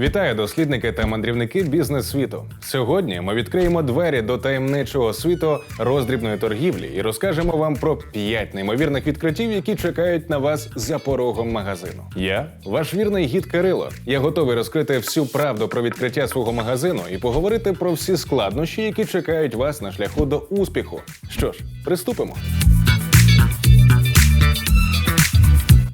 Вітаю, дослідники та мандрівники бізнес-світу. Сьогодні ми відкриємо двері до таємничого світу роздрібної торгівлі і розкажемо вам про п'ять неймовірних відкриттів, які чекають на вас за порогом магазину. Я ваш вірний гід Кирило. Я готовий розкрити всю правду про відкриття свого магазину і поговорити про всі складнощі, які чекають вас на шляху до успіху. Що ж, приступимо.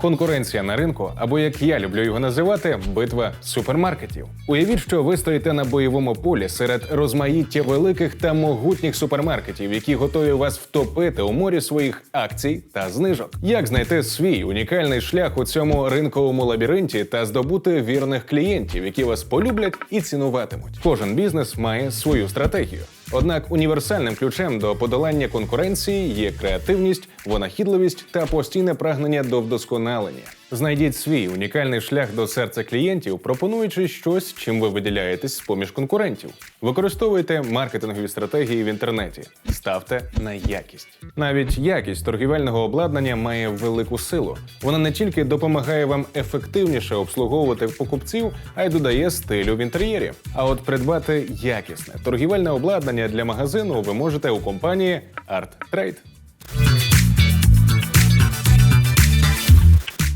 Конкуренція на ринку, або як я люблю його називати, битва супермаркетів. Уявіть, що ви стоїте на бойовому полі серед розмаїття великих та могутніх супермаркетів, які готові вас втопити у морі своїх акцій та знижок. Як знайти свій унікальний шлях у цьому ринковому лабіринті та здобути вірних клієнтів, які вас полюблять і цінуватимуть? Кожен бізнес має свою стратегію. Однак універсальним ключем до подолання конкуренції є креативність, винахідливість та постійне прагнення до вдосконалення. Знайдіть свій унікальний шлях до серця клієнтів, пропонуючи щось, чим ви виділяєтесь з поміж конкурентів. Використовуйте маркетингові стратегії в інтернеті, ставте на якість. Навіть якість торгівельного обладнання має велику силу. Вона не тільки допомагає вам ефективніше обслуговувати покупців, а й додає стилю в інтер'єрі. А от придбати якісне торгівельне обладнання для магазину ви можете у компанії Art.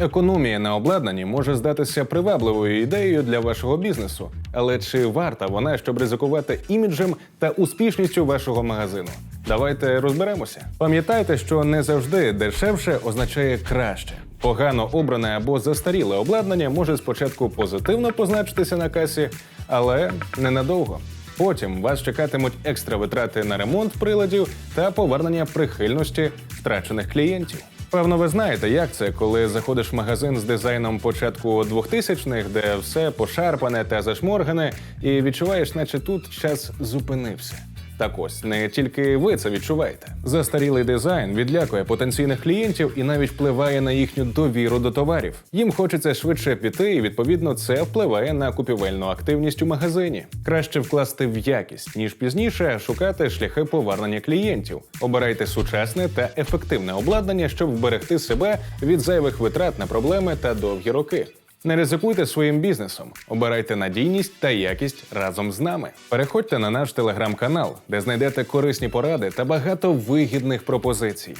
Економія на обладнанні може здатися привабливою ідеєю для вашого бізнесу, але чи варта вона, щоб ризикувати іміджем та успішністю вашого магазину? Давайте розберемося. Пам'ятайте, що не завжди дешевше означає краще. Погано обране або застаріле обладнання може спочатку позитивно позначитися на касі, але ненадовго. Потім вас чекатимуть екстра витрати на ремонт приладів та повернення прихильності втрачених клієнтів. Певно, ви знаєте, як це, коли заходиш в магазин з дизайном початку 2000-х, де все пошарпане та зашморгане, і відчуваєш, наче тут час зупинився. Так ось не тільки ви це відчуваєте. Застарілий дизайн відлякує потенційних клієнтів і навіть впливає на їхню довіру до товарів. Їм хочеться швидше піти, і відповідно це впливає на купівельну активність у магазині. Краще вкласти в якість, ніж пізніше шукати шляхи повернення клієнтів. Обирайте сучасне та ефективне обладнання, щоб вберегти себе від зайвих витрат на проблеми та довгі роки. Не ризикуйте своїм бізнесом, обирайте надійність та якість разом з нами. Переходьте на наш телеграм-канал, де знайдете корисні поради та багато вигідних пропозицій.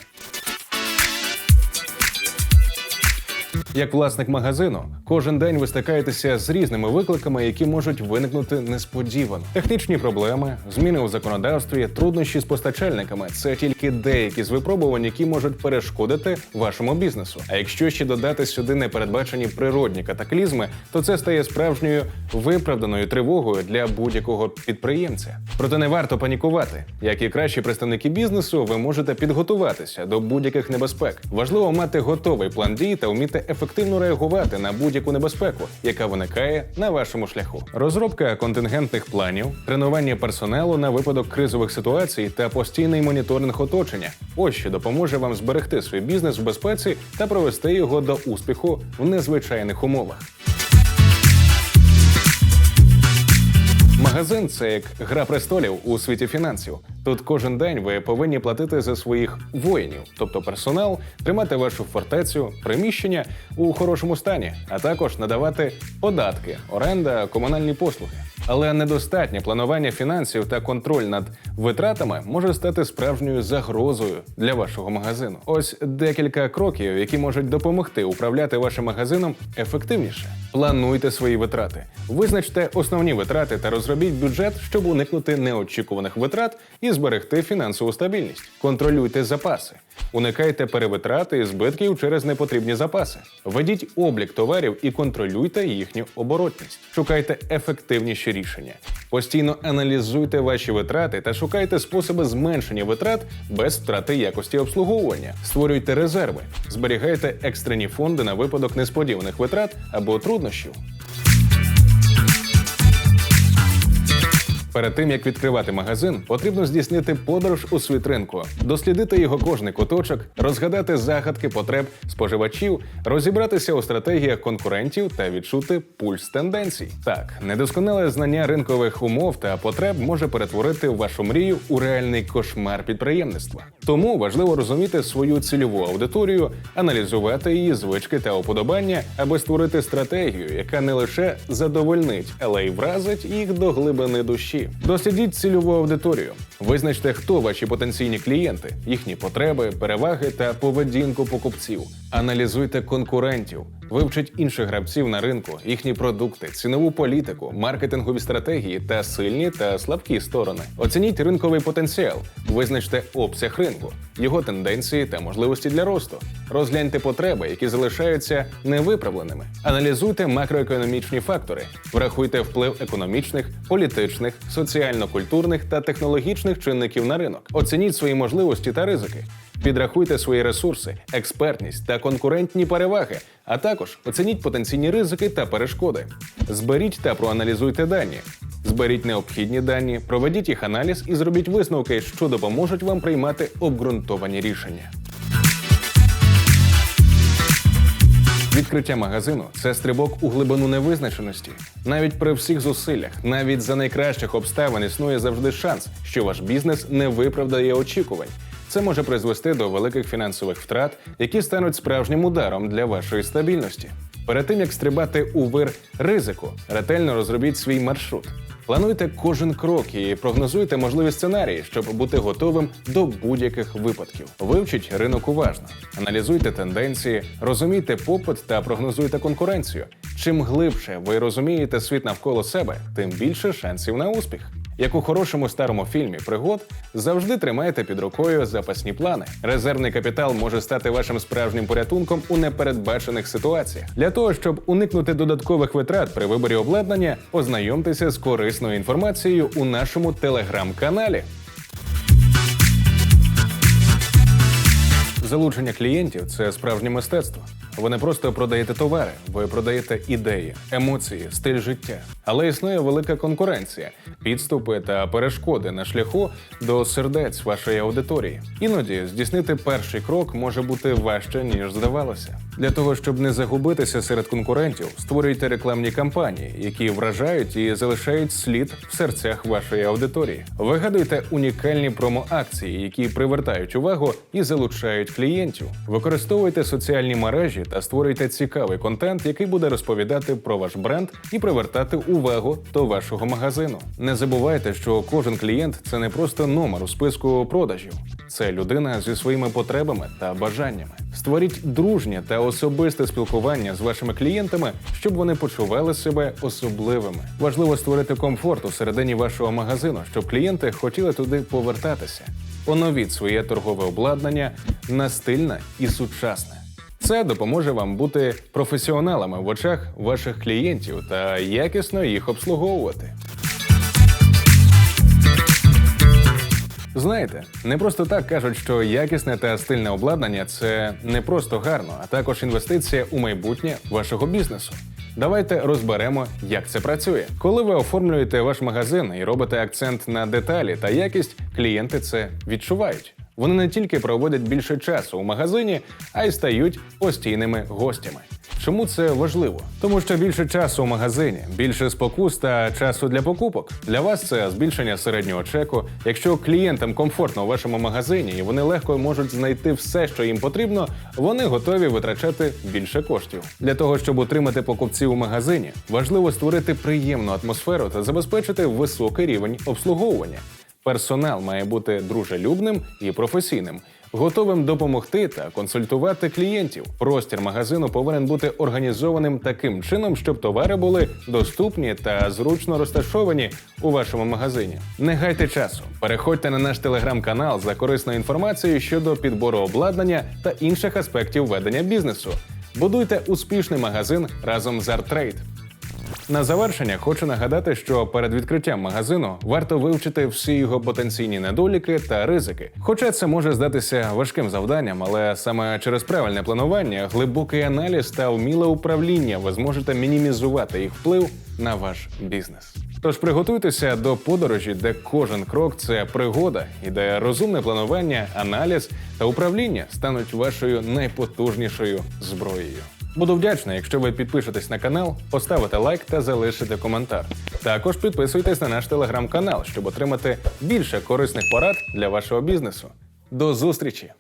Як власник магазину, кожен день ви стикаєтеся з різними викликами, які можуть виникнути несподівано. Технічні проблеми, зміни у законодавстві, труднощі з постачальниками це тільки деякі з випробувань, які можуть перешкодити вашому бізнесу. А якщо ще додати сюди непередбачені природні катаклізми, то це стає справжньою виправданою тривогою для будь-якого підприємця. Проте не варто панікувати. Як і кращі представники бізнесу, ви можете підготуватися до будь-яких небезпек. Важливо мати готовий план дій та вміти ефективно реагувати на будь-яку небезпеку, яка виникає на вашому шляху. Розробка контингентних планів, тренування персоналу на випадок кризових ситуацій та постійний моніторинг оточення. Ось що допоможе вам зберегти свій бізнес в безпеці та провести його до успіху в незвичайних умовах. Магазин це як гра престолів у світі фінансів. Тут кожен день ви повинні платити за своїх воїнів, тобто персонал, тримати вашу фортецю, приміщення у хорошому стані, а також надавати податки, оренда, комунальні послуги. Але недостатнє планування фінансів та контроль над витратами може стати справжньою загрозою для вашого магазину. Ось декілька кроків, які можуть допомогти управляти вашим магазином ефективніше. Плануйте свої витрати, визначте основні витрати та розробіть бюджет, щоб уникнути неочікуваних витрат і зберегти фінансову стабільність. Контролюйте запаси. Уникайте перевитрати і збитків через непотрібні запаси. Ведіть облік товарів і контролюйте їхню оборотність. Шукайте ефективніші рішення. Постійно аналізуйте ваші витрати та шукайте способи зменшення витрат без втрати якості обслуговування. Створюйте резерви, зберігайте екстрені фонди на випадок несподіваних витрат або труднощів. Перед тим як відкривати магазин, потрібно здійснити подорож у світ ринку, дослідити його кожний куточок, розгадати загадки потреб споживачів, розібратися у стратегіях конкурентів та відчути пульс тенденцій. Так, недосконале знання ринкових умов та потреб може перетворити вашу мрію у реальний кошмар підприємництва. Тому важливо розуміти свою цільову аудиторію, аналізувати її звички та уподобання, аби створити стратегію, яка не лише задовольнить, але й вразить їх до глибини душі. Дослідіть цільову аудиторію, визначте, хто ваші потенційні клієнти, їхні потреби, переваги та поведінку покупців. Аналізуйте конкурентів, вивчіть інших гравців на ринку, їхні продукти, цінову політику, маркетингові стратегії та сильні та слабкі сторони. Оцініть ринковий потенціал, визначте обсяг ринку, його тенденції та можливості для росту. Розгляньте потреби, які залишаються невиправленими. Аналізуйте макроекономічні фактори, врахуйте вплив економічних, політичних, соціально-культурних та технологічних чинників на ринок. Оцініть свої можливості та ризики. Підрахуйте свої ресурси, експертність та конкурентні переваги, а також оцініть потенційні ризики та перешкоди. Зберіть та проаналізуйте дані. Зберіть необхідні дані, проведіть їх аналіз і зробіть висновки, що допоможуть вам приймати обґрунтовані рішення. Відкриття магазину це стрибок у глибину невизначеності. Навіть при всіх зусиллях, навіть за найкращих обставин існує завжди шанс, що ваш бізнес не виправдає очікувань. Це може призвести до великих фінансових втрат, які стануть справжнім ударом для вашої стабільності. Перед тим як стрибати у вир ризику, ретельно розробіть свій маршрут. Плануйте кожен крок і прогнозуйте можливі сценарії, щоб бути готовим до будь-яких випадків. Вивчіть ринок уважно, аналізуйте тенденції, розумійте попит та прогнозуйте конкуренцію. Чим глибше ви розумієте світ навколо себе, тим більше шансів на успіх. Як у хорошому старому фільмі пригод, завжди тримайте під рукою запасні плани. Резервний капітал може стати вашим справжнім порятунком у непередбачених ситуаціях. Для того щоб уникнути додаткових витрат при виборі обладнання, ознайомтеся з корисною інформацією у нашому телеграм-каналі. Залучення клієнтів це справжнє мистецтво. Ви не просто продаєте товари, ви продаєте ідеї, емоції, стиль життя. Але існує велика конкуренція, підступи та перешкоди на шляху до сердець вашої аудиторії. Іноді здійснити перший крок може бути важче ніж здавалося. Для того щоб не загубитися серед конкурентів, створюйте рекламні кампанії, які вражають і залишають слід в серцях вашої аудиторії. Вигадуйте унікальні промо-акції, які привертають увагу і залучають клієнтів. Використовуйте соціальні мережі та створюйте цікавий контент, який буде розповідати про ваш бренд і привертати увагу до вашого магазину. Не забувайте, що кожен клієнт це не просто номер у списку продажів, це людина зі своїми потребами та бажаннями. Створіть дружнє та особисте спілкування з вашими клієнтами, щоб вони почували себе особливими. Важливо створити комфорт у середині вашого магазину, щоб клієнти хотіли туди повертатися. Оновіть своє торгове обладнання на стильне і сучасне. Це допоможе вам бути професіоналами в очах ваших клієнтів та якісно їх обслуговувати. Знаєте, не просто так кажуть, що якісне та стильне обладнання це не просто гарно, а також інвестиція у майбутнє вашого бізнесу. Давайте розберемо, як це працює. Коли ви оформлюєте ваш магазин і робите акцент на деталі та якість, клієнти це відчувають. Вони не тільки проводять більше часу у магазині, а й стають постійними гостями. Чому це важливо? Тому що більше часу у магазині, більше спокус та часу для покупок. Для вас це збільшення середнього чеку. Якщо клієнтам комфортно у вашому магазині і вони легко можуть знайти все, що їм потрібно, вони готові витрачати більше коштів. Для того щоб утримати покупців у магазині, важливо створити приємну атмосферу та забезпечити високий рівень обслуговування. Персонал має бути дружелюбним і професійним, готовим допомогти та консультувати клієнтів. Простір магазину повинен бути організованим таким чином, щоб товари були доступні та зручно розташовані у вашому магазині. Не гайте часу. Переходьте на наш телеграм-канал за корисною інформацією щодо підбору обладнання та інших аспектів ведення бізнесу. Будуйте успішний магазин разом з ArtTrade. На завершення хочу нагадати, що перед відкриттям магазину варто вивчити всі його потенційні недоліки та ризики. Хоча це може здатися важким завданням, але саме через правильне планування, глибокий аналіз та вміле управління ви зможете мінімізувати їх вплив на ваш бізнес. Тож приготуйтеся до подорожі, де кожен крок це пригода, і де розумне планування, аналіз та управління стануть вашою найпотужнішою зброєю. Буду вдячний, якщо ви підпишетесь на канал, поставите лайк та залишите коментар. Також підписуйтесь на наш телеграм-канал, щоб отримати більше корисних порад для вашого бізнесу. До зустрічі!